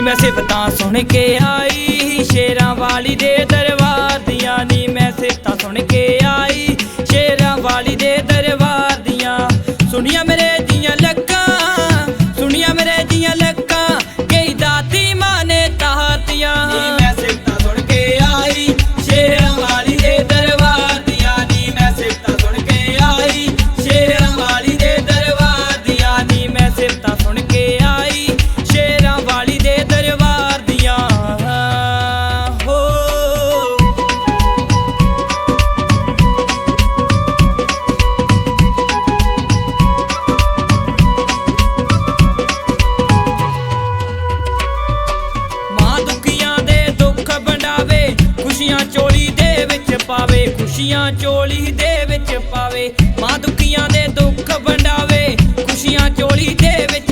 ਮੈਂ ਸਿਫਤਾਂ ਸੁਣ ਕੇ ਆਈ। ਸ਼ੇਰਾਂ ਵਾਲੀ ਦੇ ਦਰਬਾਰ ਦੀਆਂ ਨੀ ਮੈਂ ਸਿਫਤਾਂ ਸੁਣ ਕੇ ਆਈ। ਸ਼ੇਰਾਂ ਵਾਲੀ ਦੇ ਦਰਬਾਰ ਦੀਆਂ। ਸੁਣੀਆਂ ਮੇਰੇ ਖੁਸ਼ੀਆਂ ਚੋਲੀ ਦੇ ਵਿੱਚ ਪਾਵੇ, ਖੁਸ਼ੀਆਂ ਚੋਲੀ ਦੇ ਵਿੱਚ ਪਾਵੇ, ਮਾਂ ਦੁਖੀਆਂ ਦੇ ਦੁੱਖ ਵੰਡਾਵੇ, ਖੁਸ਼ੀਆਂ ਚੋਲੀ ਦੇ ਵਿੱਚ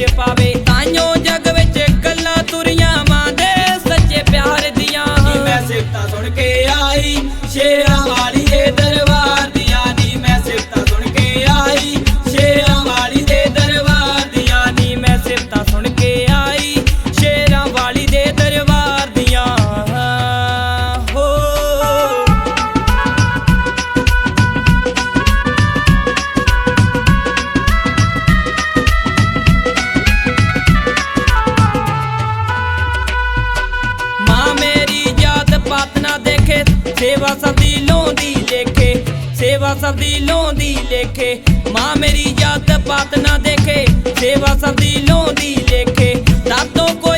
ਸੇਵਾ ਸਭ ਦੀ ਲੋਂਦੀ ਲੇਖੇ ਸੇਵਾ ਸਭ ਦੀ ਲੋਂਦੀ ਲੇਖੇ ਮਾਂ ਮੇਰੀ ਜਾਤ ਪਾਤ ਨਾ ਦੇਖੇ, ਸੇਵਾ ਸਭ ਦੀ ਲੋਂਦੀ ਲੇਖੇ ਤਾਤੋਂ ਕੋਈ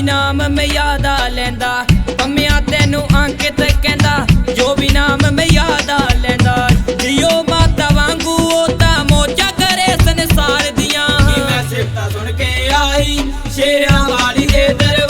ਵੀ ਨਾਮ ਮੈਂ ਯਾਦ ਆ ਲੈਂਦਾ। ਪੰਮਿਆ ਤੈਨੂੰ ਅੰਕਿਤ ਕਹਿੰਦਾ, ਜੋ ਵੀ ਨਾਮ ਮੈਂ ਯਾਦ ਲੈਂਦਾ। ਜਿਉ ਮਾਤਾ ਵਾਂਗੂ ਉਹ ਤਾਂ ਮੋਜਾ ਕਰੇ ਸੰਸਾਰ ਦੀਆਂ। ਨੀ ਮੈਂ ਸਿਫਤਾਂ ਸੁਣ ਕੇ ਆਈ, ਸ਼ੇਰਾਂ ਵਾਲੀ ਦੇ ਦਰਬਾਰ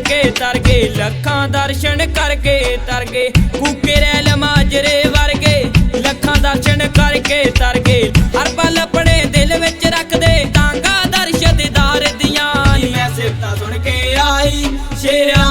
ਕੇ ਤਰ ਗਏ, ਲੱਖਾਂ ਦਰਸ਼ਨ ਕਰਕੇ ਤਰ ਗਏ। ਕੂਕੇ ਰੈਲ ਮਾਜਰੇ ਵਰਗੇ, ਲੱਖਾਂ ਦਰਸ਼ਨ ਕਰਕੇ ਤਰ ਗਏ। ਹਰ ਪਲ ਆਪਣੇ ਦਿਲ ਵਿੱਚ ਰੱਖਦੇ ਤਾਂਗਾ ਦਰਸ਼ ਦੀਆਂ। ਮੈਂ ਸਿਫਤਾਂ ਸੁਣ ਕੇ ਆਈ, ਸ਼ੇਰਾ